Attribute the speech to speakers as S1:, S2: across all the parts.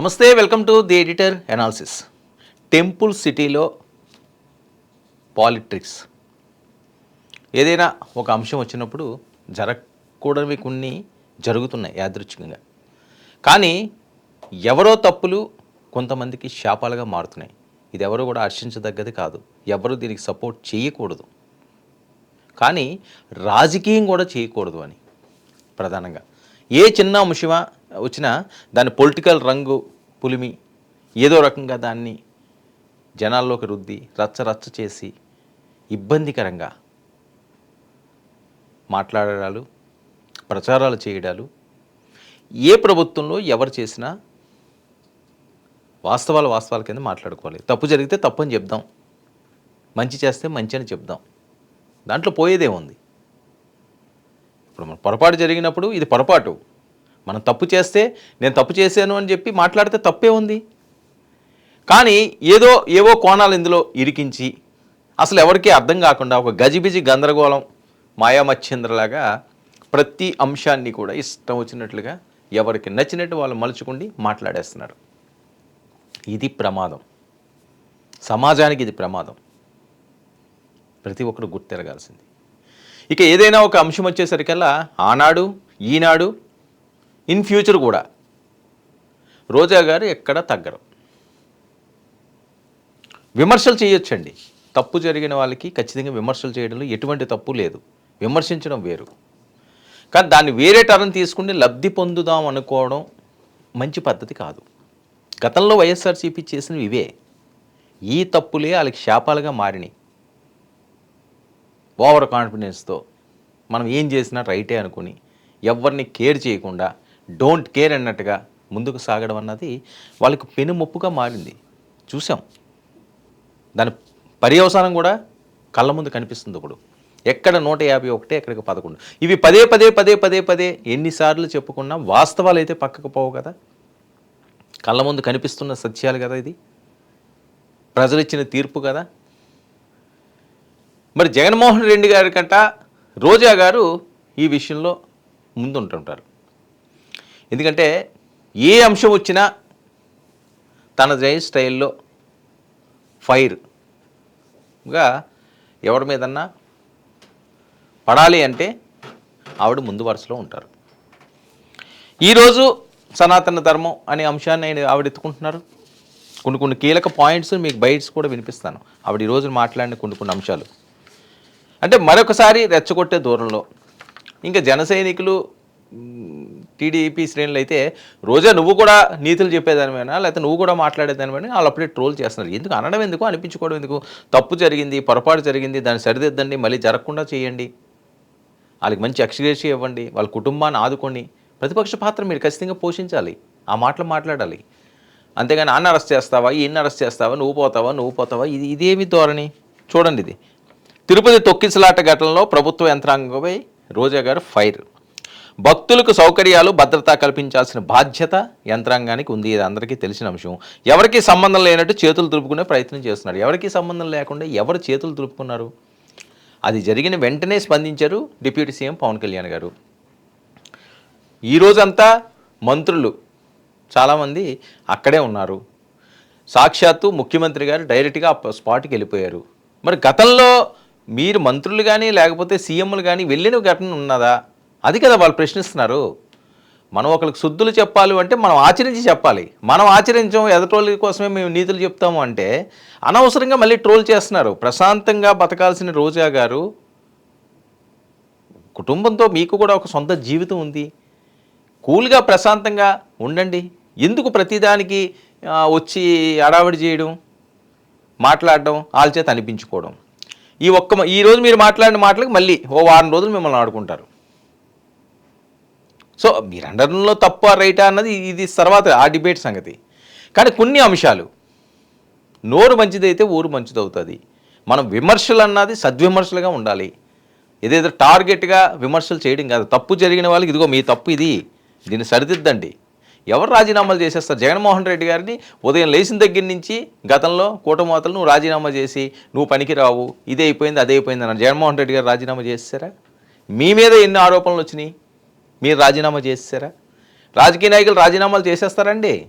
S1: నమస్తే welcome to the editor analysis. Temple సిటీలో politricks ఏదైనా ఒక అంశం వచ్చినప్పుడు జరగకూడనివి కొన్ని జరుగుతున్నాయి యాదృచ్ఛికంగా. కానీ ఎవరో తప్పులు కొంతమందికి శాపాలుగా మారుతున్నాయి. ఇది ఎవరు కూడా హర్షించదగ్గది కాదు. ఎవరు దీనికి సపోర్ట్ చేయకూడదు. కానీ రాజకీయం కూడా చేయకూడదు అని ప్రధానంగా. ఏ చిన్న అంశమా వచ్చినా దాని పొలిటికల్ రంగు పులిమి ఏదో రకంగా దాన్ని జనాల్లోకి రుద్ది రచ్చ రచ్చ చేసి ఇబ్బందికరంగా మాట్లాడడాలు ప్రచారాలు చేయడాలు ఏ ప్రభుత్వంలో ఎవరు చేసినా వాస్తవాలు వాస్తవాల కింద మాట్లాడుకోవాలి. తప్పు జరిగితే తప్పు అని చెప్దాం. మంచి చేస్తే మంచి అని చెప్దాం. దాంట్లో పోయేదే ఉంది ఇప్పుడు మన పొరపాటు జరిగినప్పుడు ఇది పొరపాటు. మనం తప్పు చేస్తే నేను తప్పు చేశాను అని చెప్పి మాట్లాడితే తప్పే ఉంది. కానీ ఏదో ఏవో కోణాలు ఇందులో ఇరికించి అసలు ఎవరికీ అర్థం కాకుండా ఒక గజిబిజి గందరగోళం మాయామచ్చేంద్రలాగా ప్రతి అంశాన్ని కూడా ఇష్టం వచ్చినట్లుగా ఎవరికి నచ్చినట్టు వాళ్ళు మలుచుకుండి మాట్లాడేస్తున్నారు. ఇది ప్రమాదం. సమాజానికి ఇది ప్రమాదం. ప్రతి ఒక్కరు గుర్తెరగాల్సింది. ఇక ఏదైనా ఒక అంశం వచ్చేసరికల్లా ఆనాడు ఈనాడు ఇన్ ఫ్యూచర్ కూడా. రోజా గారు ఎక్కడ తగ్గరు. విమర్శలు చేయొచ్చండి. తప్పు జరిగిన వాళ్ళకి ఖచ్చితంగా విమర్శలు చేయడంలో ఎటువంటి తప్పు లేదు. విమర్శించడం వేరు. కానీ దాన్ని వేరే టర్న్ తీసుకుని లబ్ధి పొందుదాం అనుకోవడం మంచి పద్ధతి కాదు. గతంలో వైఎస్ఆర్సీపీ చేసినవి ఇవే. ఈ తప్పులే వాళ్ళకి శాపాలుగా మారినాయి. ఓవర్ కాన్ఫిడెన్స్తో మనం ఏం చేసినా రైటే అనుకుని ఎవరిని కేర్ చేయకుండా డోంట్ కేర్ అన్నట్టుగా ముందుకు సాగడం అన్నది వాళ్ళకి పెనుముప్పుగా మారింది. చూసాం దాని పర్యవసానం కూడా కళ్ళ ముందు కనిపిస్తుంది ఇప్పుడు. ఎక్కడ నూట యాభై ఒకటి ఎక్కడికి పదకొండు. ఇవి పదే పదే పదే పదే పదే ఎన్నిసార్లు చెప్పుకున్నా వాస్తవాలు అయితే పక్కకు పోవు కదా. కళ్ళ ముందు కనిపిస్తున్న సత్యాలు కదా ఇది. ప్రజలు ఇచ్చిన తీర్పు కదా. మరి జగన్మోహన్ రెడ్డి గారి కంట రోజా గారు ఈ విషయంలో ముందుంటుంటారు. ఎందుకంటే ఏ అంశం వచ్చినా తన జై స్టైల్లో ఫైర్గా ఎవరి మీదన్నా పడాలి అంటే ఆవిడ ముందు వరుసలో ఉంటారు. ఈరోజు సనాతన ధర్మం అనే అంశాన్ని ఆయన ఆవిడ ఎత్తుకుంటున్నారు కొన్ని కొన్ని కీలక పాయింట్స్ మీకు బైట్స్ కూడా వినిపిస్తాను. ఆవిడ ఈరోజు మాట్లాడిన కొన్ని కొన్ని అంశాలు. అంటే మరొకసారి రెచ్చగొట్టే దూరంలో ఇంకా జన సైనికులు టీడీపీ శ్రేణులు అయితే రోజా నువ్వు కూడా నీతులు చెప్పేదానివైనా? లేకపోతే నువ్వు కూడా మాట్లాడేదానివైనా? వాళ్ళు అప్పుడే ట్రోల్ చేస్తున్నారు. ఎందుకు? అనడం ఎందుకు? అనిపించుకోవడం ఎందుకు? తప్పు జరిగింది పొరపాటు జరిగింది దాన్ని సరిదిద్దండి మళ్ళీ జరగకుండా చేయండి. వాళ్ళకి మంచి ఎక్స్గ్రేషన్ ఇవ్వండి వాళ్ళ కుటుంబాన్ని ఆదుకొని ప్రతిపక్ష పాత్ర మీరు ఖచ్చితంగా పోషించాలి. ఆ మాటలు మాట్లాడాలి. అంతేగాని అన్న అరెస్ట్ చేస్తావా? ఈయన అరెస్ట్ చేస్తావా? నువ్వు పోతావా? నువ్వు పోతావా? ఇది ఇదేమి ధోరణి? చూడండి ఇది. తిరుపతి తొక్కిసలాట ఘటనలో ప్రభుత్వ యంత్రాంగంపై రోజా గారు ఫైర్. భక్తులకు సౌకర్యాలు భద్రత కల్పించాల్సిన బాధ్యత యంత్రాంగానికి ఉంది. ఇది అందరికీ తెలిసిన అంశం. ఎవరికి సంబంధం లేనట్టు చేతులు దులుపుకునే ప్రయత్నం చేస్తున్నారు ఎవరికి సంబంధం లేకుండా ఎవరు చేతులు దులుపుకున్నారు? అది జరిగిన వెంటనే స్పందించారు డిప్యూటీ సీఎం పవన్ కళ్యాణ్ గారు. ఈ రోజంతా మంత్రులు చాలామంది అక్కడే ఉన్నారు. సాక్షాత్తు ముఖ్యమంత్రి గారు డైరెక్ట్గా స్పాట్కి వెళ్ళిపోయారు. మరి గతంలో మీరు మంత్రులు కానీ లేకపోతే సీఎంలు కానీ వెళ్ళిన ఘటన ఉన్నదా? అది కదా వాళ్ళు ప్రశ్నిస్తున్నారు. మనం ఒకరికి శుద్ధులు చెప్పాలి అంటే మనం ఆచరించి చెప్పాలి. మనం ఆచరించం ఎదటోళ్ళ కోసమే మేము నీతులు చెప్తాము అంటే అనవసరంగా మళ్ళీ ట్రోల్ చేస్తున్నారు. ప్రశాంతంగా బతకాల్సిన రోజా గారు కుటుంబంతో మీకు కూడా ఒక సొంత జీవితం ఉంది. కూల్గా ప్రశాంతంగా ఉండండి. ఎందుకు ప్రతిదానికి వచ్చి అడావిడి చేయడం మాట్లాడడం వాళ్ళ చేత అనిపించుకోవడం? ఈ ఒక్క ఈరోజు ఈ రోజు మీరు మాట్లాడిన మాటలకు మళ్ళీ ఓ వారం రోజులు మిమ్మల్ని ఆడుకుంటారు. సో మీరు అండర్లో తప్ప రైటా అన్నది ఇది తర్వాత ఆ డిబేట్ సంగతి. కానీ కొన్ని అంశాలు నోరు మంచిదైతే ఊరు మంచిదవుతుంది. మనం విమర్శలు అన్నది సద్విమర్శలుగా ఉండాలి. ఏదేదో టార్గెట్గా విమర్శలు చేయడం కాదు. తప్పు జరిగిన వాళ్ళకి ఇదిగో మీ తప్పు ఇది దీన్ని సరిదిద్దండి. ఎవరు రాజీనామాలు చేసేస్తారు? జగన్మోహన్ రెడ్డి గారిని ఉదయం లేచిన దగ్గర నుంచి గతంలో కూటమోతలు నువ్వు రాజీనామా చేసి నువ్వు పనికి రావు ఇదే అయిపోయింది అదే అయిపోయింది అన్నారు. జగన్మోహన్ రెడ్డి గారు రాజీనామా చేస్తారా మీ మీద ఎన్ని ఆరోపణలు వచ్చినాయి? మీరు రాజీనామా చేసేసారా? రాజకీయ నాయకులు రాజీనామాలు చేసేస్తారండి.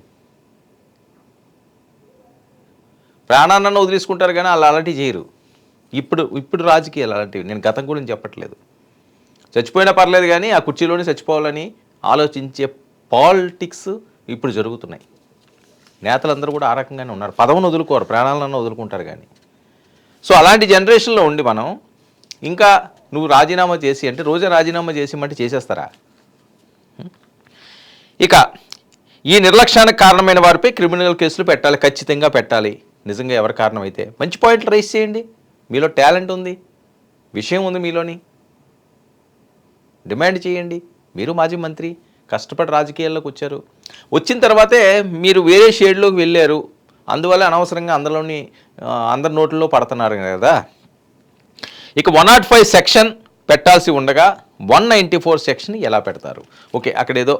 S1: ప్రాణాన్ని వదిలేసుకుంటారు కానీ వాళ్ళు అలాంటివి చేయరు. ఇప్పుడు ఇప్పుడు రాజకీయాలు అలాంటివి. నేను గతం గురించి చెప్పట్లేదు. చచ్చిపోయినా పర్లేదు కానీ ఆ కుర్చీలోనే చచ్చిపోవాలని ఆలోచించే పాలిటిక్స్ ఇప్పుడు జరుగుతున్నాయి. నేతలందరూ కూడా ఆ రకంగానే ఉన్నారు. పదవును వదులుకోరు ప్రాణాలను వదులుకుంటారు కానీ. సో అలాంటి జనరేషన్లో ఉండి మనం ఇంకా నువ్వు రాజీనామా చేసి అంటే రోజే రాజీనామా చేసి అంటే చేసేస్తారా? ఇక ఈ నిర్లక్ష్యానికి కారణమైన వారిపై క్రిమినల్ కేసులు పెట్టాలి ఖచ్చితంగా పెట్టాలి. నిజంగా ఎవరి కారణమైతే? మంచి పాయింట్లు రైస్ చేయండి. మీలో టాలెంట్ ఉంది. విషయం ఉంది మీలోని. డిమాండ్ చేయండి. మీరు మాజీ మంత్రి కష్టపడి రాజకీయాల్లోకి వచ్చారు. వచ్చిన తర్వాతే మీరు వేరే షేడ్లోకి వెళ్ళారు. అందువల్ల అనవసరంగా అందులోని అందరి నోట్లో పడుతున్నారు కదా. ఇక వన్ నాట్ ఫైవ్ సెక్షన్ పెట్టాల్సి ఉండగా వన్ నైంటీ ఫోర్ సెక్షన్ ఎలా పెడతారు? ఓకే అక్కడ ఏదో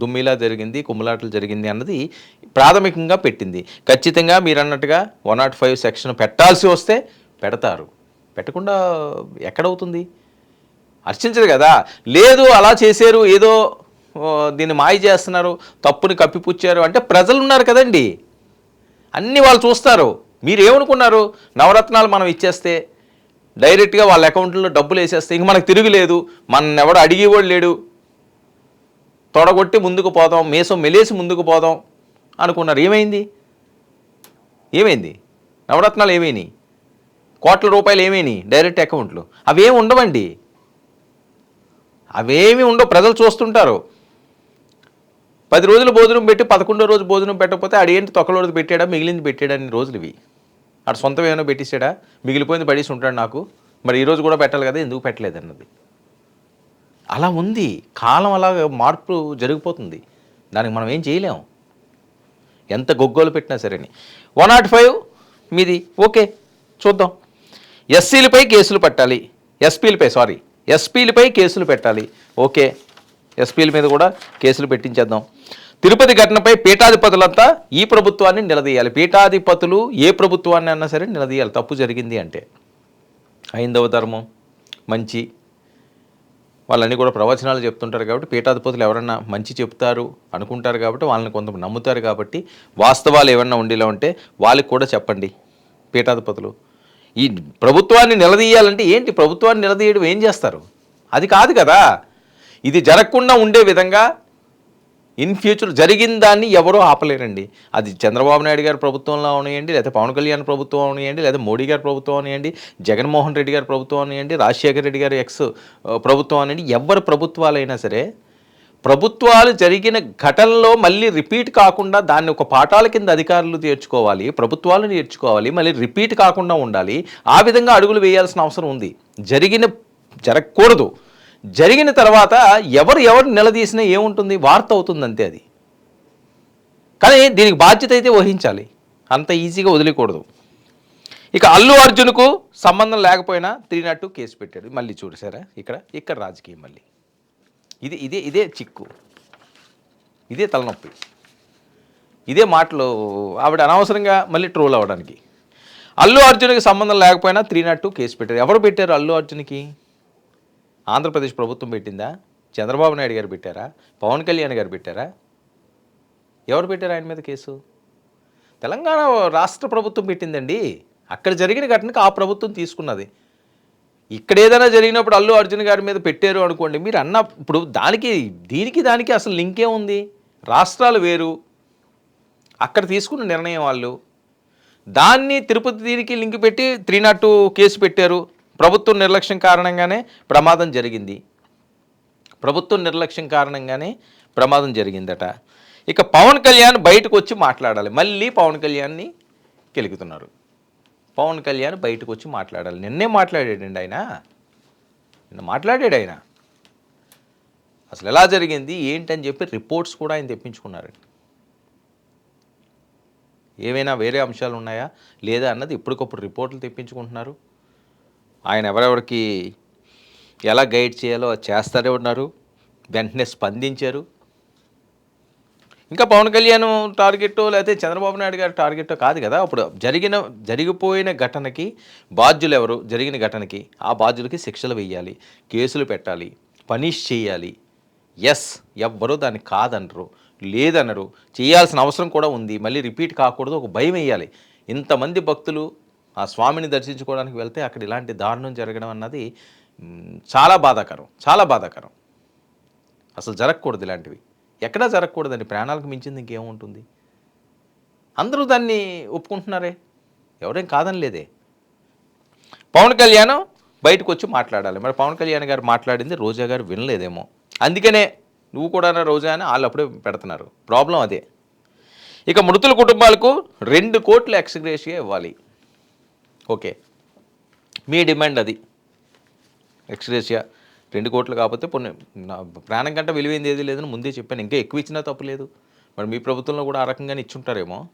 S1: దుమ్మిలా జరిగింది కుమ్ములాటలు జరిగింది అన్నది ప్రాథమికంగా పెట్టింది. ఖచ్చితంగా మీరు అన్నట్టుగా వన్ నాట్ ఫైవ్ సెక్షన్ పెట్టాల్సి వస్తే పెడతారు. పెట్టకుండా ఎక్కడవుతుంది? అర్చించదు కదా. లేదు అలా చేశారు ఏదో దీన్ని మాయ చేస్తున్నారు తప్పుని కప్పిపుచ్చారు అంటే ప్రజలు ఉన్నారు కదండి. అన్నీ వాళ్ళు చూస్తారు. మీరు ఏమనుకున్నారు? నవరత్నాలు మనం ఇచ్చేస్తే డైరెక్ట్గా వాళ్ళ అకౌంట్లో డబ్బులు వేసేస్తే ఇంక మనకు తిరుగులేదు మన ఎవడు అడిగేవాడు లేడు. తొడగొట్టి ముందుకు పోదాం మేసం మెలేసి ముందుకు పోదాం అనుకున్నారు. ఏమైంది? ఏమైంది? నవరత్నాలు ఏమైనాయి? కోట్ల రూపాయలు ఏమైనాయి డైరెక్ట్ అకౌంట్లు అవేమి ఉండవండి. అవేమి ఉండవు. ప్రజలు చూస్తుంటారు. పది రోజులు భోజనం పెట్టి పదకొండో రోజు భోజనం పెట్టకపోతే ఆడేంటి తొక్కలోది పెట్టాడా మిగిలింది పెట్టాడని రోజులు ఇవి. అటు సొంతం ఏమైనా పెట్టేసాడా మిగిలిపోయింది పడేసి ఉంటాడు నాకు. మరి ఈరోజు కూడా పెట్టాలి కదా ఎందుకు పెట్టలేదు అన్నది. అలా ఉంది. కాలం అలా మార్పు జరిగిపోతుంది. దానికి మనం ఏం చేయలేం. ఎంత గొగ్గోలు పెట్టినా సరేని. వన్ నాట్ ఫైవ్ మీది. ఓకే చూద్దాం. ఎస్సీలపై కేసులు పెట్టాలి. ఎస్పీలపై సారీ. ఎస్పీలపై కేసులు పెట్టాలి. ఓకే ఎస్పీల మీద కూడా కేసులు పెట్టించేద్దాం. తిరుపతి ఘటనపై పీఠాధిపతులంతా ఈ ప్రభుత్వాన్ని నిలదీయాలి. పీఠాధిపతులు ఏ ప్రభుత్వాన్ని అన్నా సరే నిలదీయాలి. తప్పు జరిగింది అంటే. హైందవ ధర్మం మంచి. వాళ్ళన్నీ కూడా ప్రవచనాలు చెప్తుంటారు కాబట్టి పీఠాధిపతులు ఎవరన్నా మంచి చెప్తారు అనుకుంటారు కాబట్టి వాళ్ళని కొంత నమ్ముతారు కాబట్టి వాస్తవాలు ఏమన్నా ఉండేలా ఉంటే వాళ్ళకి కూడా చెప్పండి పీఠాధిపతులు. ఈ ప్రభుత్వాన్ని నిలదీయాలంటే ఏంటి? ప్రభుత్వాన్ని నిలదీయడం ఏం చేస్తారు? అది కాదు కదా. ఇది జరగకుండా ఉండే విధంగా ఇన్ ఫ్యూచర్ జరిగిన దాన్ని ఎవరూ ఆపలేరండి. అది చంద్రబాబు నాయుడు గారి ప్రభుత్వంలో అవనియండి లేదా పవన్ కళ్యాణ్ ప్రభుత్వం అవనియండి లేదా మోడీ గారి ప్రభుత్వం అవనియండి జగన్మోహన్ రెడ్డి గారి ప్రభుత్వం అవనియండి రాజశేఖర రెడ్డి గారి ఎక్స్ ప్రభుత్వం అవనియండి ఎవరి ప్రభుత్వాలైనా సరే ప్రభుత్వాలు జరిగిన ఘటనలో మళ్ళీ రిపీట్ కాకుండా దాన్ని ఒక పాఠాల కింద అధికారులు తీర్చుకోవాలి ప్రభుత్వాలు నేర్చుకోవాలి మళ్ళీ రిపీట్ కాకుండా ఉండాలి ఆ విధంగా అడుగులు వేయాల్సిన అవసరం ఉంది. జరిగిన జరగకూడదు. జరిగిన తర్వాత ఎవరు ఎవరు నిలదీసినా ఏముంటుంది? వార్త అవుతుంది అంతే అది. కానీ దీనికి బాధ్యత అయితే వహించాలి. అంత ఈజీగా వదిలేకూడదు. ఇక అల్లు అర్జున్కు సంబంధం లేకపోయినా త్రీ నాట్ టూ కేసు పెట్టాడు. మళ్ళీ చూడసారా ఇక్కడ ఇక్కడ రాజకీయం మళ్ళీ. ఇది ఇదే ఇదే చిక్కు. ఇదే తలనొప్పి. ఇదే మాటలు ఆవిడ అనవసరంగా మళ్ళీ ట్రోల్ అవ్వడానికి. అల్లు అర్జున్కి సంబంధం లేకపోయినా త్రీ నాట్ టూ కేసు పెట్టారు. ఎవరు పెట్టారు అల్లు అర్జున్కి? ఆంధ్రప్రదేశ్ ప్రభుత్వం పెట్టిందా? చంద్రబాబు నాయుడు గారు పెట్టారా? పవన్ కళ్యాణ్ గారు పెట్టారా? ఎవరు పెట్టారు ఆయన మీద కేసు? తెలంగాణ రాష్ట్ర ప్రభుత్వం పెట్టిందండి. అక్కడ జరిగిన ఘటనకు ఆ ప్రభుత్వం తీసుకున్నది. ఇక్కడ ఏదైనా జరిగినప్పుడు అల్లు అర్జున్ గారి మీద పెట్టారు అనుకోండి మీరు అన్న ఇప్పుడు దానికి దీనికి దానికి అసలు లింకే ఉంది. రాష్ట్రాలు వేరు. అక్కడ తీసుకున్న నిర్ణయం వాళ్ళు. దాన్ని తిరుపతి దీనికి లింక్ పెట్టి త్రీ నాట్ టూ కేసు పెట్టారు. ప్రభుత్వం నిర్లక్ష్యం కారణంగానే ప్రమాదం జరిగింది. ప్రభుత్వం నిర్లక్ష్యం కారణంగానే ప్రమాదం జరిగిందట. ఇక పవన్ కళ్యాణ్ బయటకు వచ్చి మాట్లాడాలి. మళ్ళీ పవన్ కళ్యాణ్ని కెలుకుతున్నారు. పవన్ కళ్యాణ్ బయటకు వచ్చి మాట్లాడాలి. నిన్నే మాట్లాడాడండి ఆయన. నిన్న మాట్లాడాడు ఆయన. అసలు ఎలా జరిగింది? ఏంటని చెప్పి రిపోర్ట్స్ కూడా ఆయన తెప్పించుకున్నారండి. ఏవైనా వేరే అంశాలు ఉన్నాయా లేదా అన్నది ఇప్పటికప్పుడు రిపోర్ట్లు తెప్పించుకుంటున్నారు? ఆయన ఎవరెవరికి ఎలా గైడ్ చేయాలో అది చేస్తారే ఉన్నారు. వెంటనే స్పందించారు. ఇంకా పవన్ కళ్యాణ్ టార్గెట్ లేకపోతే చంద్రబాబు నాయుడు గారి టార్గెట్ కాదు కదా. అప్పుడు జరిగిన జరిగిపోయిన ఘటనకి బాధ్యులు ఎవరు? జరిగిన ఘటనకి ఆ బాధ్యులకి శిక్షలు వేయాలి కేసులు పెట్టాలి పనిష్ చేయాలి. ఎస్ ఎవ్వరూ దాన్ని కాదనరు లేదనరు. చేయాల్సిన అవసరం కూడా ఉంది. మళ్ళీ రిపీట్ కాకూడదు. ఒక భయం వేయాలి. ఇంతమంది భక్తులు ఆ స్వామిని దర్శించుకోవడానికి వెళ్తే అక్కడ ఇలాంటి దారుణం జరగడం అన్నది చాలా బాధాకరం చాలా బాధాకరం. అసలు జరగకూడదు ఇలాంటివి. ఎక్కడా జరగకూడదండి ప్రాణాలకు మించింది ఇంకేముంటుంది? అందరూ దాన్ని ఒప్పుకుంటున్నారే? ఎవరేం కాదని లేదే పవన్ కళ్యాణ్ బయటకు వచ్చి మాట్లాడాలి. మరి పవన్ కళ్యాణ్ గారు మాట్లాడింది రోజా గారు వినలేదేమో. అందుకనే నువ్వు కూడా రోజా అని వాళ్ళు అప్పుడే పెడుతున్నారు. ప్రాబ్లం అదే. ఇక మృతుల కుటుంబాలకు రెండు కోట్ల ఎక్స్గ్రేషియా ఇవ్వాలి. ఓకే. మీ డిమాండ్ అది. Ex gratia. రెండు కోట్లు కాకపోతే పొన్ని నా ప్రాణం కంటే విలువైంది ఏది లేదని ముందే చెప్పాను. ఇంకా ఎక్కువ ఇచ్చినా తప్పు లేదు. మరి మీ ప్రభుత్వంలో కూడా ఆ రకంగానే ఇచ్చుంటారేమో.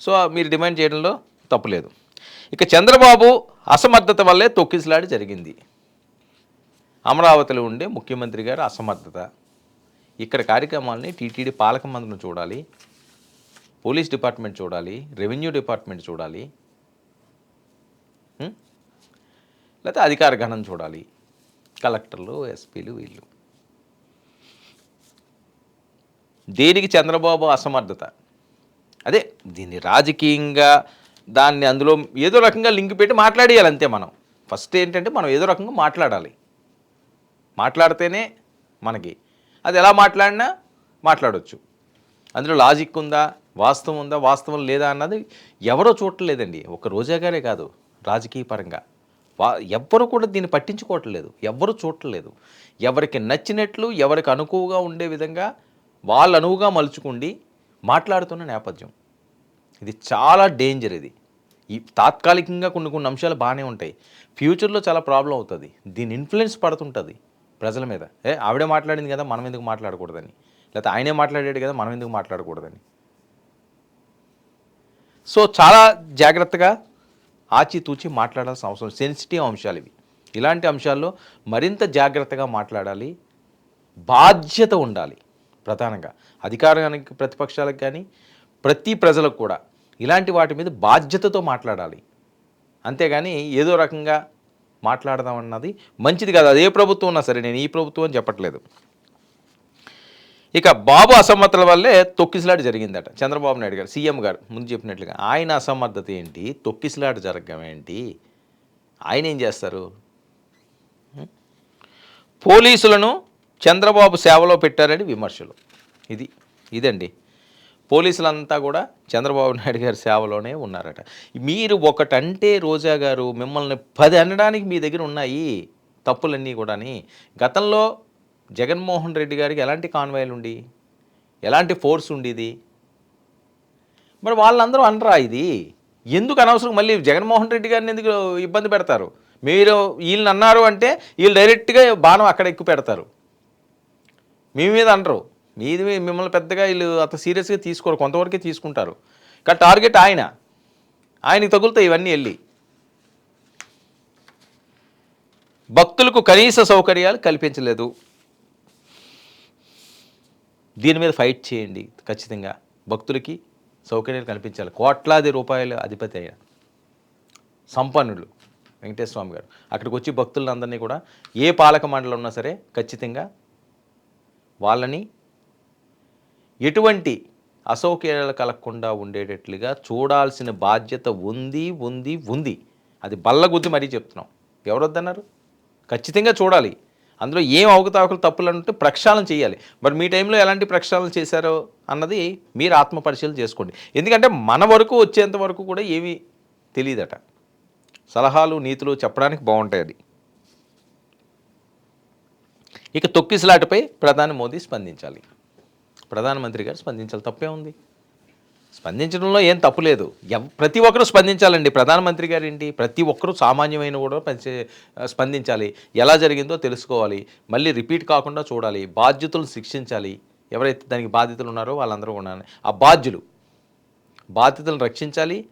S1: సో మీరు డిమాండ్ చేయడంలో తప్పు లేదు. ఇక చంద్రబాబు అసమర్థత వల్లే తొక్కిసలాడి జరిగింది. అమరావతిలో ఉండే ముఖ్యమంత్రి గారి అసమర్థత. ఇక్కడ కార్యక్రమాలని టీటీడీ పాలక మంత్రులు చూడాలి. పోలీస్ డిపార్ట్మెంట్ చూడాలి. రెవెన్యూ డిపార్ట్మెంట్ చూడాలి. లేకపోతే అధికార గణం చూడాలి. కలెక్టర్లు ఎస్పీలు వీళ్ళు. దేనికి చంద్రబాబు అసమర్థత? అదే దీన్ని రాజకీయంగా దాన్ని అందులో ఏదో రకంగా లింక్ పెట్టి మాట్లాడేయాలి అంతే మనం. ఫస్ట్ ఏంటంటే మనం ఏదో రకంగా మాట్లాడాలి. మాట్లాడితేనే మనకి. అది ఎలా మాట్లాడినా మాట్లాడవచ్చు అందులో లాజిక్ ఉందా? వాస్తవం ఉందా? వాస్తవం లేదా అన్నది ఎవరో చూడట్లేదండి. ఒక రోజా గారే కాదు రాజకీయ పరంగా. వా ఎవ్వరు కూడా దీన్ని పట్టించుకోవట్లేదు ఎవ్వరు చూడట్లేదు ఎవరికి నచ్చినట్లు ఎవరికి అనుకువగా ఉండే విధంగా వాళ్ళు అనువుగా మలుచుకుండి మాట్లాడుతున్న నేపథ్యం. ఇది చాలా డేంజర్ ఇది. ఈ తాత్కాలికంగా కొన్ని కొన్ని అంశాలు బాగానే ఉంటాయి. ఫ్యూచర్లో చాలా ప్రాబ్లం అవుతుంది. దీని ఇన్ఫ్లుయెన్స్ పడుతుంటుంది ప్రజల మీద. ఏ ఆవిడే మాట్లాడింది కదా మనం ఎందుకు మాట్లాడకూడదని. లేకపోతే ఆయనే మాట్లాడాడు కదా మనం ఎందుకు మాట్లాడకూడదని. సో చాలా జాగ్రత్తగా ఆచితూచి మాట్లాడాల్సిన అవసరం సెన్సిటివ్ అంశాలు ఇవి. ఇలాంటి అంశాల్లో మరింత జాగ్రత్తగా మాట్లాడాలి. బాధ్యత ఉండాలి ప్రధానంగా. అధికారానికి ప్రతిపక్షాలకు కానీ ప్రతి ప్రజలకు కూడా ఇలాంటి వాటి మీద బాధ్యతతో మాట్లాడాలి. అంతేగాని ఏదో రకంగా మాట్లాడదాం అన్నది మంచిది కాదు. అదే ప్రభుత్వం ఉన్నా సరే నేను ఈ ప్రభుత్వం అని చెప్పట్లేదు. ఇక బాబు అసమర్థత వల్లే తొక్కిసలాట జరిగిందట. చంద్రబాబు నాయుడు గారు సీఎం గారు ముందు చెప్పినట్లుగా ఆయన అసమర్థత ఏంటి? తొక్కిసలాట జరగడం ఏంటి? ఆయన ఏం చేస్తారు? పోలీసులను చంద్రబాబు సేవలో పెట్టారని విమర్శలు. ఇది ఇదండి. పోలీసులంతా కూడా చంద్రబాబు నాయుడు గారి సేవలోనే ఉన్నారట. మీరు ఒకటంటే రోజా గారు మిమ్మల్ని పది అనడానికి మీ దగ్గర ఉన్నాయి తప్పులన్నీ కూడాని. గతంలో జగన్మోహన్ రెడ్డి గారికి ఎలాంటి కాన్వాయిలు ఉండి? ఎలాంటి ఫోర్స్ ఉండేది? మరి వాళ్ళందరూ అనరా ఇది? ఎందుకు అనవసరం? మళ్ళీ జగన్మోహన్ రెడ్డి గారిని ఎందుకు ఇబ్బంది పెడతారు? మీరు వీళ్ళని అన్నారు అంటే వీళ్ళు డైరెక్ట్గా బాణం అక్కడ ఎక్కువ పెడతారు. మీ మీద అనరు. మీది మిమ్మల్ని పెద్దగా వీళ్ళు అంత సీరియస్గా తీసుకోరు. కొంతవరకే తీసుకుంటారు. కానీ టార్గెట్ ఆయన. ఆయనకి తగులుతాయి ఇవన్నీ వెళ్ళి. భక్తులకు కనీస సౌకర్యాలు కల్పించలేదు. దీని మీద ఫైట్ చేయండి ఖచ్చితంగా. భక్తులకి సౌకర్యాలు కల్పించాలి. కోట్లాది రూపాయల అధిపతి అయిన సంపన్నులు. వెంకటేశ్వర స్వామి గారు. అక్కడికి వచ్చి భక్తులందరినీ కూడా ఏ పాలక మండలం ఉన్నా సరే ఖచ్చితంగా వాళ్ళని ఎటువంటి అసౌకర్యాలు కలగకుండా ఉండేటట్లుగా చూడాల్సిన బాధ్యత ఉంది ఉంది ఉంది. అది బల్లగుద్ది మరీ చెప్తున్నాం. ఎవరొద్దన్నారు? ఖచ్చితంగా చూడాలి. అందులో ఏం అవకతవకలు తప్పులు అంటే ప్రక్షాళన చేయాలి. మరి మీ టైంలో ఎలాంటి ప్రక్షాళన చేశారో అన్నది మీరు ఆత్మపరిశీలన చేసుకోండి. ఎందుకంటే మన వరకు వచ్చేంత వరకు కూడా ఏమీ తెలియదట. సలహాలు నీతులు చెప్పడానికి బాగుంటాయి అది. ఇక తొక్కిసలాటపై ప్రధాని మోదీ స్పందించాలి. ప్రధానమంత్రి గారు స్పందించాలి. తప్పే ఉంది. స్పందించడంలో ఏం తప్పు లేదు. ఎవ్- ప్రతి ఒక్కరూ స్పందించాలండి. ప్రధానమంత్రి గారు ఏంటి ప్రతి ఒక్కరూ సామాన్యమైన కూడా పనిచే స్పందించాలి. ఎలా జరిగిందో తెలుసుకోవాలి. మళ్ళీ రిపీట్ కాకుండా చూడాలి. బాధ్యతలు శిక్షించాలి. ఎవరైతే దానికి బాధ్యతలు ఉన్నారో వాళ్ళందరూ ఉండాలి ఆ బాధ్యులు. బాధ్యతలను రక్షించాలి.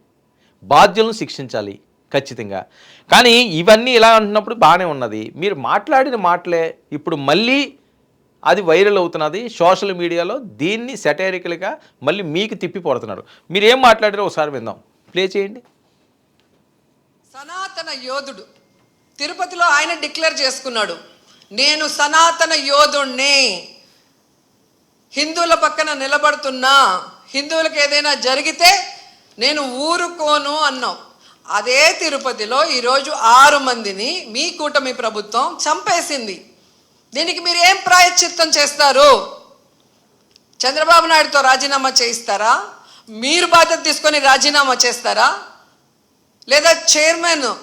S1: బాధ్యులను శిక్షించాలి. ఖచ్చితంగా. కానీ ఇవన్నీ ఇలా అంటున్నప్పుడు బాగానే ఉన్నది. మీరు మాట్లాడిన మాటలే ఇప్పుడు మళ్ళీ అది వైరల్ అవుతున్నది సోషల్ మీడియాలో దీన్ని సెటైరికల్గా మళ్ళీ మీకు తిప్పి పడుతున్నారు మీరు ఏం మాట్లాడారో ఒకసారి విందాం. ప్లే చేయండి.
S2: సనాతన యోధుడు తిరుపతిలో ఆయన డిక్లేర్ చేసుకున్నాడు నేను సనాతన యోధుణ్ణి. హిందువుల పక్కన నిలబడుతున్నా హిందువులకు ఏదైనా జరిగితే నేను ఊరుకోను అన్నావు. అదే తిరుపతిలో ఈరోజు ఆరు మందిని మీ కూటమి ప్రభుత్వం చంపేసింది. దీనికి మీరు ఏం ప్రాయశ్చిత్తం చేస్తారు? చంద్రబాబు నాయుడుతో రాజీనామా చేయిస్తారా? మీరు బాధ్యత తీసుకొని రాజీనామా చేస్తారా? లేదా చైర్మన్తో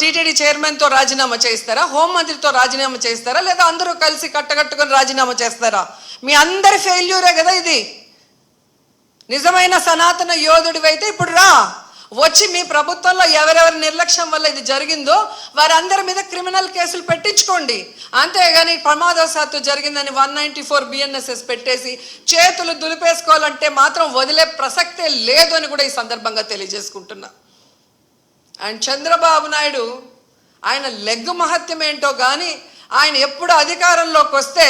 S2: టీటీడీ చైర్మన్తో రాజీనామా చేయిస్తారా? హోంమంత్రితో రాజీనామా చేయిస్తారా? లేదా అందరూ కలిసి కట్టకట్టుకొని రాజీనామా చేస్తారా? మీ అందరి ఫెయిల్యూరే కదా ఇది. నిజమైన సనాతన యోధుడివైతే ఇప్పుడు రా. వచ్చి మీ ప్రభుత్వంలో ఎవరెవరి నిర్లక్ష్యం వల్ల ఇది జరిగిందో వారందరి మీద క్రిమినల్ కేసులు పెట్టించుకోండి. అంతేగాని ప్రమాదవశాత్తు జరిగిందని వన్ నైంటీ ఫోర్ బిఎన్ఎస్ఎస్ పెట్టేసి చేతులు దులిపేసుకోవాలంటే మాత్రం వదిలే ప్రసక్తే లేదు అని కూడా ఈ సందర్భంగా తెలియజేసుకుంటున్నా. అండ్ చంద్రబాబు నాయుడు ఆయన లెగ్గు మహత్యం ఏంటో కానీ ఆయన ఎప్పుడు అధికారంలోకి వస్తే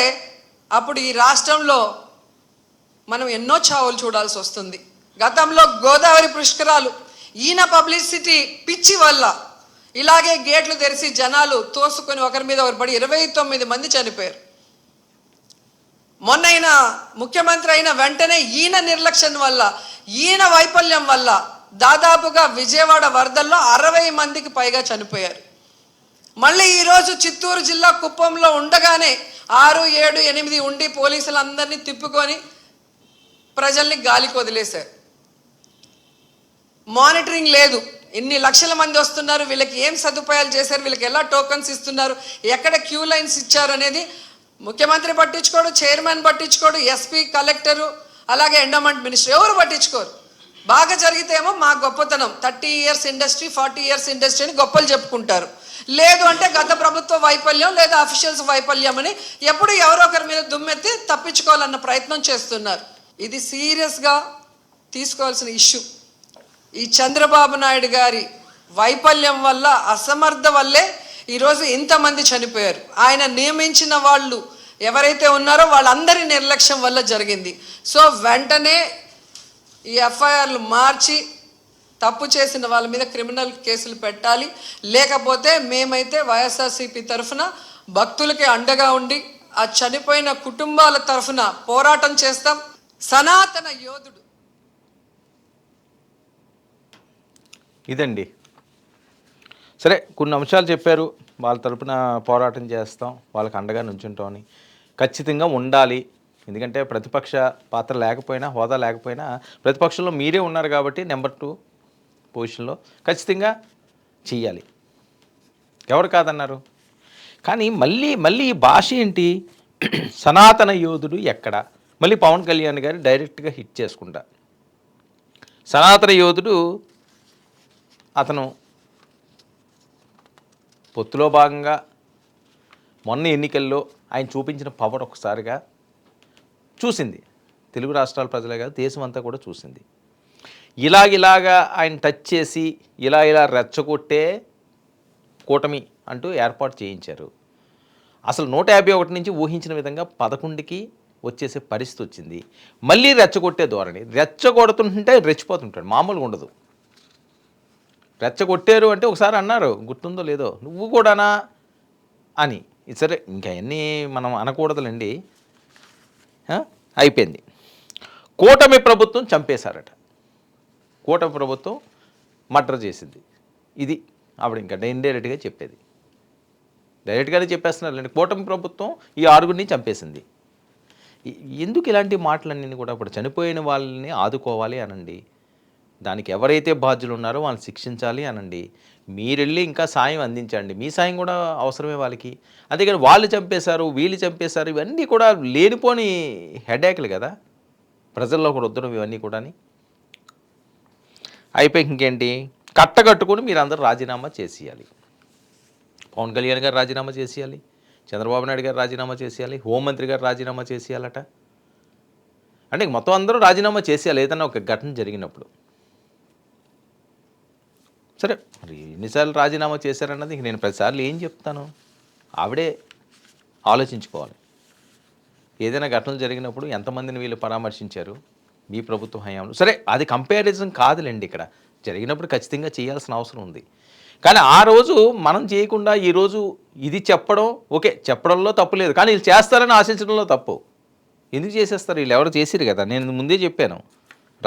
S2: అప్పుడు ఈ రాష్ట్రంలో మనం ఎన్నో చావులు చూడాల్సి వస్తుంది. గతంలో గోదావరి పుష్కరాలు ఈయన పబ్లిసిటీ పిచ్చి వల్ల. ఇలాగే గేట్లు తెరిచి జనాలు తోసుకొని ఒకరి మీద ఒకరు పడి ఇరవై తొమ్మిది మంది చనిపోయారు. మొన్న ముఖ్యమంత్రి అయిన వెంటనే ఈయన నిర్లక్ష్యం వల్ల ఈయన వైఫల్యం వల్ల దాదాపుగా విజయవాడ వరదల్లో అరవై మందికి పైగా చనిపోయారు. మళ్ళీ ఈరోజు చిత్తూరు జిల్లా కుప్పంలో ఉండగానే ఆరు ఏడు ఎనిమిది ఉండి పోలీసులందరినీ తిప్పుకొని ప్రజల్ని గాలికి వదిలేశారు. మానిటరింగ్ లేదు. ఇన్ని లక్షల మంది వస్తున్నారు వీళ్ళకి ఏం సదుపాయాలు చేశారు వీళ్ళకి ఎలా టోకన్స్ ఇస్తున్నారు ఎక్కడ క్యూ లైన్స్ ఇచ్చారు అనేది ముఖ్యమంత్రి పట్టించుకోడు చైర్మన్ పట్టించుకోడు ఎస్పీ కలెక్టరు అలాగే ఎండోమెంట్ మినిస్టర్ ఎవరు పట్టించుకోరు. బాగా జరిగితేమో మా గొప్పతనం. Thirty years industry forty years industry అని గొప్పలు చెప్పుకుంటారు. లేదు అంటే గత ప్రభుత్వ వైఫల్యం లేదా అఫీషియల్స్ వైఫల్యం అని ఎప్పుడు ఎవరో ఒకరి మీద దుమ్మెత్తి తప్పించుకోవాలన్న ప్రయత్నం చేస్తున్నారు. ఇది సీరియస్గా తీసుకోవాల్సిన ఇష్యూ. ఈ చంద్రబాబు నాయుడు గారి వైఫల్యం వల్ల అసమర్థ వల్లే ఈరోజు ఇంతమంది చనిపోయారు. ఆయన నియమించిన వాళ్ళు ఎవరైతే ఉన్నారో వాళ్ళందరి నిర్లక్ష్యం వల్ల జరిగింది. సో వెంటనే ఈ ఎఫ్ఐఆర్లు మార్చి తప్పు చేసిన వాళ్ళ మీద క్రిమినల్ కేసులు పెట్టాలి. లేకపోతే మేమైతే వైఎస్ఆర్సీపీ తరఫున భక్తులకి అండగా ఉండి ఆ చనిపోయిన కుటుంబాల తరఫున పోరాటం చేస్తాం. సనాతన యోధుడు
S1: ఇదండి. సరే కొన్ని అంశాలు చెప్పారు. వాళ్ళ తరపున పోరాటం చేస్తాం. వాళ్ళకి అండగా నుంచుంటామని ఖచ్చితంగా ఉండాలి. ఎందుకంటే ప్రతిపక్ష పాత్ర లేకపోయినా హోదా లేకపోయినా ప్రతిపక్షంలో మీరే ఉన్నారు కాబట్టి నెంబర్ టూ పొజిషన్లో ఖచ్చితంగా చెయ్యాలి. ఎవరు కాదన్నారు? కానీ మళ్ళీ మళ్ళీ ఈ భాష ఏంటి? సనాతన యోధుడు ఎక్కడ? మళ్ళీ పవన్ కళ్యాణ్ గారు డైరెక్ట్గా హిట్ చేసుకుంటా. సనాతన యోధుడు అతను పొత్తులో భాగంగా మొన్న ఎన్నికల్లో ఆయన చూపించిన పవర్ ఒకసారిగా చూసింది. తెలుగు రాష్ట్రాల ప్రజలే కాదు దేశం అంతా కూడా చూసింది. ఇలా ఇలాగా ఆయన టచ్ చేసి ఇలా ఇలా రెచ్చగొట్టే కూటమి అంటూ ఏర్పాటు చేయించారు. అసలు నూట యాభై ఒకటి నుంచి ఊహించిన విధంగా పదకొండుకి వచ్చేసే పరిస్థితి వచ్చింది. మళ్ళీ రెచ్చగొట్టే ధోరణి. రెచ్చగొడుతుంటే రెచ్చిపోతుంటాడు మామూలుగా ఉండదు. రెచ్చగొట్టారు అంటే ఒకసారి అన్నారు గుర్తుందో లేదో? నువ్వు కూడానా? అని. సరే ఇంకా అన్నీ మనం అనకూడదులండి. అయిపోయింది. కూటమి ప్రభుత్వం చంపేశారట. కూటమి ప్రభుత్వం మర్డర్ చేసింది. ఇది ఆవిడ ఇంకా ఇండైరెక్ట్గా చెప్పేది. డైరెక్ట్గానే చెప్పేస్తున్నారులేండి. కూటమి ప్రభుత్వం ఈ ఆరుగురిని చంపేసింది. ఎందుకు ఇలాంటి మాటలన్నీ కూడా ఇప్పుడు చనిపోయిన వాళ్ళని ఆదుకోవాలి అనండి? దానికి ఎవరైతే బాధ్యులు ఉన్నారో వాళ్ళని శిక్షించాలి అనండి. మీరెళ్ళి ఇంకా సాయం అందించండి. మీ సాయం కూడా అవసరమే వాళ్ళకి. అంతేకాని వాళ్ళు చంపేశారు వీళ్ళు చంపేశారు ఇవన్నీ కూడా లేనిపోని హెడేక్లు కదా. ప్రజల్లో కూడా వద్దడం ఇవన్నీ కూడా అయిపోయి ఇంకేంటి? కట్టకట్టుకుని మీరు రాజీనామా చేసేయాలి. పవన్ కళ్యాణ్ గారు రాజీనామా చేసేయాలి. చంద్రబాబు నాయుడు గారు రాజీనామా చేసేయాలి. హోంమంత్రి గారు రాజీనామా చేసేయాలట. అంటే మొత్తం అందరూ రాజీనామా చేసేయాలి. ఏదైనా ఒక ఘటన జరిగినప్పుడు. సరే మరి ఎన్నిసార్లు రాజీనామా చేశారన్నది ఇంక నేను ప్రతిసార్లు ఏం చెప్తాను? ఆవిడే ఆలోచించుకోవాలి. ఏదైనా ఘటనలు జరిగినప్పుడు ఎంతమందిని వీళ్ళు పరామర్శించారు? మీ ప్రభుత్వ హయాంలో. సరే అది కంపారిజన్ కాదులేండి ఇక్కడ. జరిగినప్పుడు ఖచ్చితంగా చేయాల్సిన అవసరం ఉంది. కానీ ఆ రోజు మనం చేయకుండా ఈరోజు ఇది చెప్పడం ఓకే చెప్పడంలో తప్పు లేదు. కానీ వీళ్ళు చేస్తారని ఆశించడంలో తప్పు. ఎందుకు చేసేస్తారు? వీళ్ళు ఎవరు చేసిరు కదా. నేను ముందే చెప్పాను.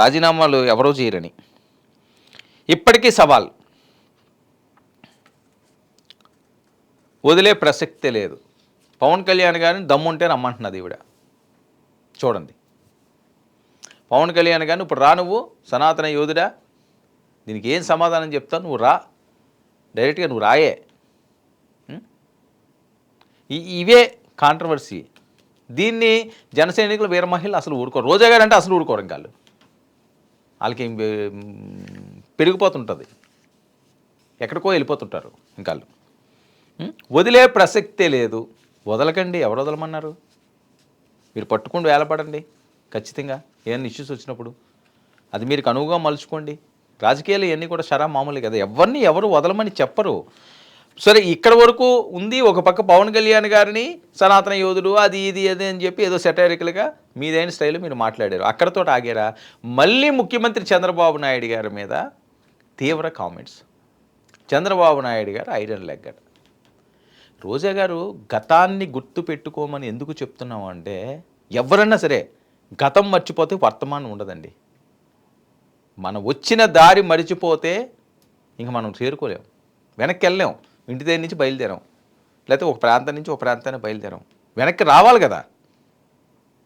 S1: రాజీనామాలు ఎవరో చేయరని. ఇప్పటికీ సవాల్. వదిలే ప్రసక్తే లేదు. పవన్ కళ్యాణ్ గారిని దమ్ముంటే రమ్మంటున్నది ఈవిడ. చూడండి. పవన్ కళ్యాణ్ గారిని ఇప్పుడు రా నువ్వు సనాతన యోధుడా. దీనికి ఏం సమాధానం చెప్తావు? నువ్వు రా. డైరెక్ట్గా నువ్వు రాయే. ఇవే కాంట్రవర్సీ. దీన్ని జనసైనికులు వీర మహిళలు అసలు ఊరుకోరు. రోజా గారు అంటే అసలు ఊరుకోరు ఇంకా వాళ్ళు. వాళ్ళకి పెరిగిపోతుంటుంది. ఎక్కడికో వెళ్ళిపోతుంటారు ఇంకా వాళ్ళు. వదిలే ప్రసక్తే లేదు. వదలకండి ఎవరు వదలమన్నారు? మీరు పట్టుకుని వేలపడండి ఖచ్చితంగా. ఏమైనా ఇష్యూస్ వచ్చినప్పుడు అది మీరు కనువుగా మలుచుకోండి. రాజకీయాలు ఇవన్నీ కూడా షరా మామూలు కదా. ఎవరిని ఎవరు వదలమని చెప్పరు. సరే ఇక్కడ వరకు ఉంది ఒక పక్క పవన్ కళ్యాణ్ గారిని సనాతన యోధుడు అది ఇది అది అని చెప్పి ఏదో సెటైరికల్గా మీదైన స్టైల్లో మీరు మాట్లాడారు. అక్కడతో ఆగారా? మళ్ళీ ముఖ్యమంత్రి చంద్రబాబు నాయుడు గారి మీద తీవ్ర కామెంట్స్ చంద్రబాబు నాయుడు గారు ఐరన్ లెగ్గడ్ రోజా గారు గతాన్ని గుర్తు పెట్టుకోమని ఎందుకు చెప్తున్నాము అంటే ఎవరన్నా సరే గతం మర్చిపోతే వర్తమానం ఉండదండి. మనం వచ్చిన దారి మరిచిపోతే ఇంక మనం చేరుకోలేం. వెనక్కి వెళ్ళలేం ఇంటి దగ్గర నుంచి బయలుదేరాం. లేకపోతే ఒక ప్రాంతం నుంచి ఒక ప్రాంతాన్ని బయలుదేరాం. వెనక్కి రావాలి కదా.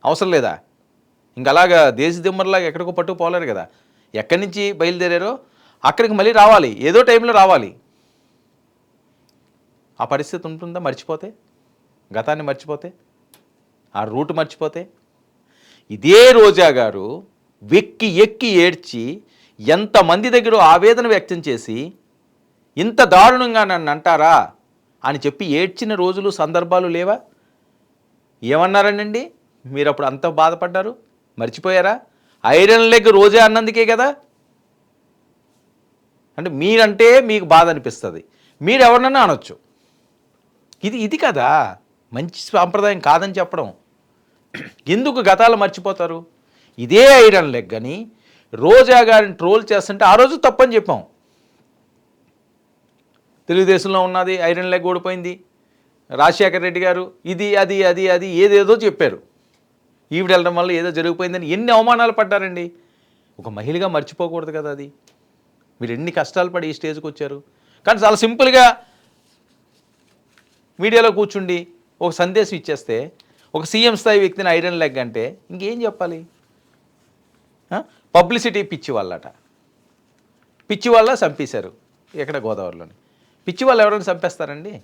S1: అవసరం లేదా? ఇంకలాగా దేశ దిమ్మర్లాగా ఎక్కడికో పట్టుకు పోలేరు కదా. ఎక్కడి నుంచి బయలుదేరారో? అక్కడికి మళ్ళీ రావాలి. ఏదో టైంలో రావాలి. ఆ పరిస్థితి ఉంటుందా? మర్చిపోతే? గతాన్ని మర్చిపోతే? ఆ రూట్ మర్చిపోతే? ఇదే రోజా గారు వెక్కి ఎక్కి ఏడ్చి ఎంతమంది దగ్గర ఆవేదన వ్యక్తం చేసి ఇంత దారుణంగా నన్ను అంటారా? అని చెప్పి ఏడ్చిన రోజులు సందర్భాలు లేవా? ఏమన్నారనండి మీరు అప్పుడు అంత బాధపడ్డారు? మర్చిపోయారా? ఐరన్ లెగ్ రోజా అన్నందుకే కదా? అంటే మీరంటే మీకు బాధ అనిపిస్తుంది. మీరు ఎవరినన్నా అనొచ్చు. ఇది ఇది కదా. మంచి సాంప్రదాయం కాదని చెప్పడం. ఎందుకు గతాలు మర్చిపోతారు? ఇదే ఐరన్ లెగ్ అని రోజా గారిని ట్రోల్ చేస్తుంటే ఆ రోజు తప్పని చెప్పాం. తెలుగుదేశంలో ఉన్నది ఐరన్ లెగ్ ఓడిపోయింది. రాజశేఖర రెడ్డి గారు ఇది అది అది అది ఏదేదో చెప్పారు. ఈవిడ వెళ్ళడం వల్ల ఏదో జరిగిపోయిందని ఎన్ని అవమానాలు పడ్డారండి. ఒక మహిళగా మర్చిపోకూడదు కదా అది. మీరు ఎన్ని కష్టాలు పడి ఈ స్టేజ్కి వచ్చారు. కానీ చాలా సింపుల్గా మీడియాలో కూర్చుండి ఒక సందేశం ఇచ్చేస్తే ఒక సీఎం స్థాయి వ్యక్తిని ఐరన్ లెగ్ అంటే ఇంకేం చెప్పాలి? పబ్లిసిటీ పిచ్చి వాళ్ళట పిచ్చి వల్ల చంపేశారు ఎక్కడ గోదావరిలోని. పిచ్చి వాళ్ళు ఎవరైనా చంపేస్తారండి?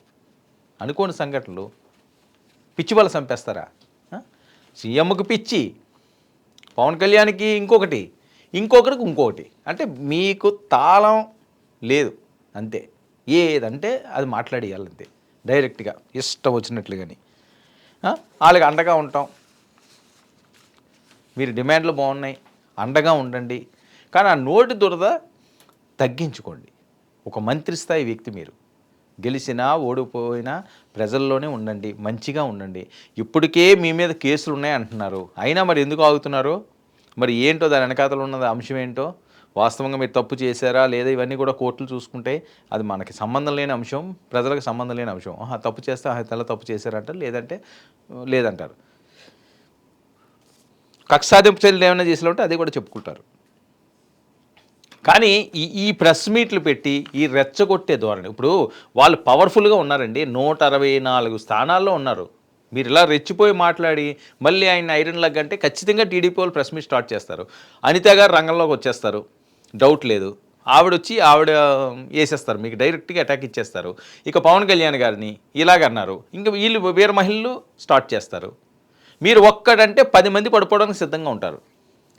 S1: అనుకోని సంఘటనలు. పిచ్చి వాళ్ళు చంపేస్తారా? సీఎంకు సీఎంకి పిచ్చి. పవన్ కళ్యాణ్కి ఇంకొకటి. ఇంకొకరికి ఇంకొకటి. అంటే మీకు తాళం లేదు. అంతే. ఏదంటే అది మాట్లాడేయాలంతే. డైరెక్ట్గా ఇష్టం వచ్చినట్లు కానీ వాళ్ళకి అండగా ఉంటాం. మీరు డిమాండ్లు బాగున్నాయి. అండగా ఉండండి. కానీ ఆ నోటి దురద తగ్గించుకోండి. ఒక మంత్రి స్థాయి వ్యక్తి మీరు. గెలిచినా ఓడిపోయినా ప్రజల్లోనే ఉండండి. మంచిగా ఉండండి. ఇప్పటికే మీ మీద కేసులు ఉన్నాయి అంటున్నారు. అయినా మరి ఎందుకు ఆగుతున్నారు? మరి ఏంటో దాని వెనకాతలు ఉన్నది అంశం ఏంటో? వాస్తవంగా మీరు తప్పు చేశారా లేదా ఇవన్నీ కూడా కోర్టులు చూసుకుంటే అది మనకి సంబంధం లేని అంశం ప్రజలకు సంబంధం లేని అంశం. ఆహా, తప్పు చేస్తే ఆహా, తెల్ల తప్పు చేశారంటారు లేదంటే లేదంటారు. కక్షాదింపు చర్యలు ఏమైనా చేసినా ఉంటే అది కూడా చెప్పుకుంటారు. కానీ ఈ ఈ ప్రెస్ మీట్లు పెట్టి ఈ రెచ్చగొట్టే ధోరణి ఇప్పుడు వాళ్ళు పవర్ఫుల్గా ఉన్నారండి నూట అరవై నాలుగు స్థానాల్లో ఉన్నారు. మీరు ఇలా రెచ్చిపోయి మాట్లాడి మళ్ళీ ఆయన ఐరన్ లగ్ అంటే ఖచ్చితంగా టీడీపీ వాళ్ళు ప్రెస్ మీట్ స్టార్ట్ చేస్తారు. అనిత గారు రంగంలోకి వచ్చేస్తారు. డౌట్ లేదు. ఆవిడ వచ్చి ఆవిడ వేసేస్తారు మీకు డైరెక్ట్గా అటాక్ ఇచ్చేస్తారు. ఇక పవన్ కళ్యాణ్ గారిని ఇలాగన్నారు ఇంకా వీళ్ళు వీర మహిళలు స్టార్ట్ చేస్తారు. మీరు ఒక్కడంటే పది మంది పడిపోవడానికి సిద్ధంగా ఉంటారు.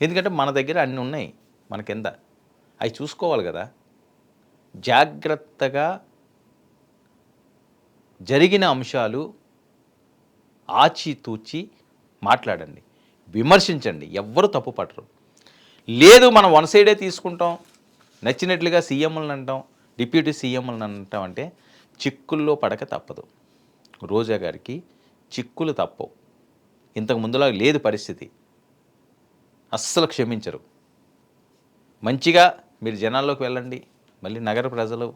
S1: ఎందుకంటే మన దగ్గర అన్నీ ఉన్నాయి మన కింద. అవి చూసుకోవాలి కదా. జాగ్రత్తగా జరిగిన అంశాలు ఆచితూచి మాట్లాడండి. విమర్శించండి. ఎవ్వరు తప్పు పట్టరు లేదు మనం వన్ సైడే తీసుకుంటాం. నచ్చినట్లుగా సీఎంలను అంటాం డిప్యూటీ సీఎంలను అంటాం అంటే చిక్కుల్లో పడక తప్పదు. రోజా గారికి చిక్కులు తప్పవు. ఇంతకు ముందులా లేదు పరిస్థితి. అస్సలు క్షమించరు. మంచిగా మీరు జనాల్లోకి వెళ్ళండి మళ్ళీ నగర ప్రజలు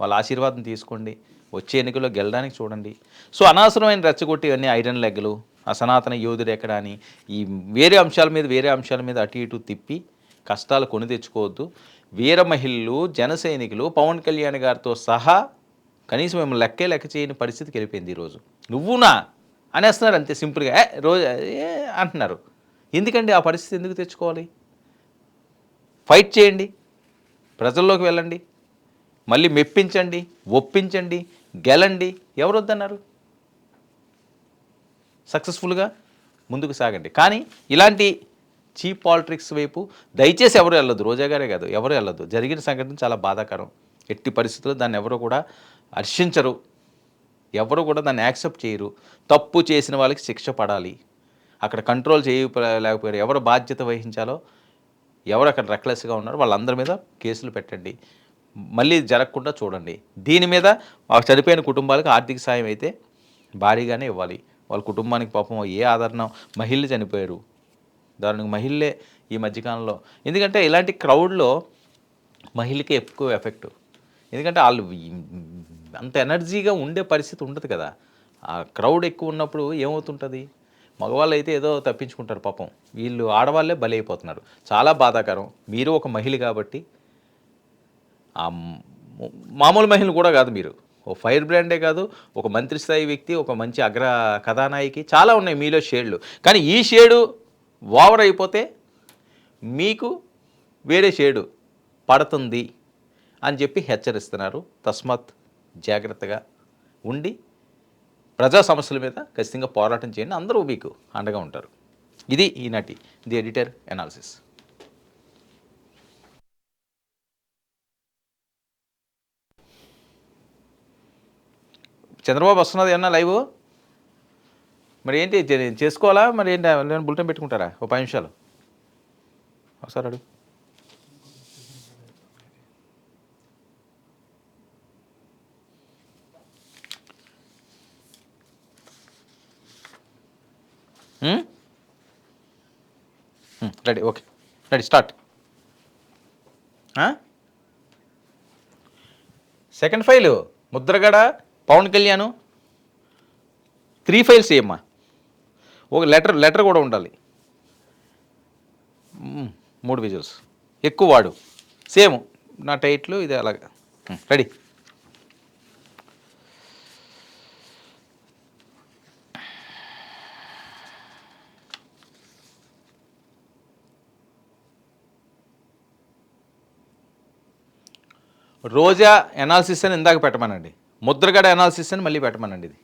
S1: వాళ్ళ ఆశీర్వాదం తీసుకోండి వచ్చే ఎన్నికల్లో గెలడానికి చూడండి. సో అనవసరమైన రెచ్చగొట్టి అన్ని ఐరన్ లెగ్లు ఆ సనాతన యోధుడు ఎక్కడ అని ఈ వేరే అంశాల మీద వేరే అంశాల మీద అటు ఇటు తిప్పి కష్టాలు కొని తెచ్చుకోవద్దు. వీర మహిళలు జన సైనికులు పవన్ కళ్యాణ్ గారితో సహా కనీసం మేము లెక్కే లెక్క చేయని పరిస్థితికి వెళ్ళిపోయింది ఈరోజు. నువ్వునా? అనేస్తున్నారు అంతే సింపుల్గా. ఏ రోజు ఏ అంటున్నారు. ఎందుకండి ఆ పరిస్థితి ఎందుకు తెచ్చుకోవాలి? ఫైట్ చేయండి. ప్రజల్లోకి వెళ్ళండి. మళ్ళీ మెప్పించండి ఒప్పించండి గెలండి. ఎవరు వద్దన్నారు? సక్సెస్ఫుల్గా ముందుకు సాగండి. కానీ ఇలాంటి చీప్ పాలిటిక్స్ వైపు దయచేసి ఎవరు వెళ్ళదు రోజా గారే కాదు ఎవరు వెళ్ళదు జరిగిన సంఘటన చాలా బాధాకరం. ఎట్టి పరిస్థితుల్లో దాన్ని ఎవరు కూడా హర్షించరు. ఎవరు కూడా దాన్ని యాక్సెప్ట్ చేయరు. తప్పు చేసిన వాళ్ళకి శిక్ష పడాలి. అక్కడ కంట్రోల్ చేయలేకపోయారు. ఎవరు బాధ్యత వహించాలో ఎవరు అక్కడ రెక్లెస్గా ఉన్నారో వాళ్ళందరి మీద కేసులు పెట్టండి. మళ్ళీ జరగకుండా చూడండి. దీని మీద చనిపోయిన కుటుంబాలకు ఆర్థిక సాయం అయితే భారీగానే ఇవ్వాలి. వాళ్ళ కుటుంబానికి పాపం ఏ ఆదరణ మహిళలు చనిపోయారు. దానికి మహిళలే ఈ మధ్యకాలంలో. ఎందుకంటే ఇలాంటి క్రౌడ్లో మహిళకి ఎక్కువ ఎఫెక్ట్ ఎందుకంటే వాళ్ళు అంత ఎనర్జీగా ఉండే పరిస్థితి ఉండదు కదా. ఆ క్రౌడ్ ఎక్కువ ఉన్నప్పుడు ఏమవుతుంటుంది? మగవాళ్ళు అయితే ఏదో తప్పించుకుంటారు పాపం. వీళ్ళు ఆడవాళ్ళే బలైపోతున్నారు. చాలా బాధాకరం. మీరు ఒక మహిళ కాబట్టి మామూలు మహిళలు కూడా కాదు మీరు. ఓ ఫైర్ బ్రాండే కాదు ఒక మంత్రి స్థాయి వ్యక్తి ఒక మంచి అగ్ర కథానాయకి చాలా ఉన్నాయి మీలో షేడ్లు. కానీ ఈ షేడు ఓవర్ అయిపోతే మీకు వేరే షేడు పడుతుంది అని చెప్పి హెచ్చరిస్తున్నారు. తస్మాత్ జాగ్రత్తగా ఉండి ప్రజా సమస్యల మీద ఖచ్చితంగా పోరాటం చేయండి. అందరూ మీకు అండగా ఉంటారు. ఇది ఈనాటి ది ఎడిటర్ ఎనాలిసిస్ చంద్రబాబు వస్తున్నది ఏమన్నా లైవ్? మరి ఏంటి చేసుకోవాలా? మరి ఏంటి నేను బులెటిన్ పెట్టుకుంటారా? ఒక పది నిమిషాలు. ఒకసారి అడుగు. Ready okay. Ready start. Second file Mudragada Pawan Kalyan? Three files ఏమ్మా? ఒక లెటర్ లెటర్ కూడా ఉండాలి. మూడు విజువల్స్. ఎక్కువ వాడు. సేమ్ నా టైట్లు ఇది అలాగా. రెడీ. రోజా ఎనాలిసిస్ అని ఇందాక పెట్టమనండి. ముద్రగడ ఎనాలిసిస్ అని మళ్ళీ పెట్టమనండి ఇది.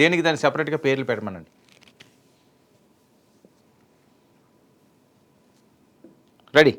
S1: దేనికి దాన్ని సెపరేట్గా పేర్లు పెట్టమనండి? రెడీ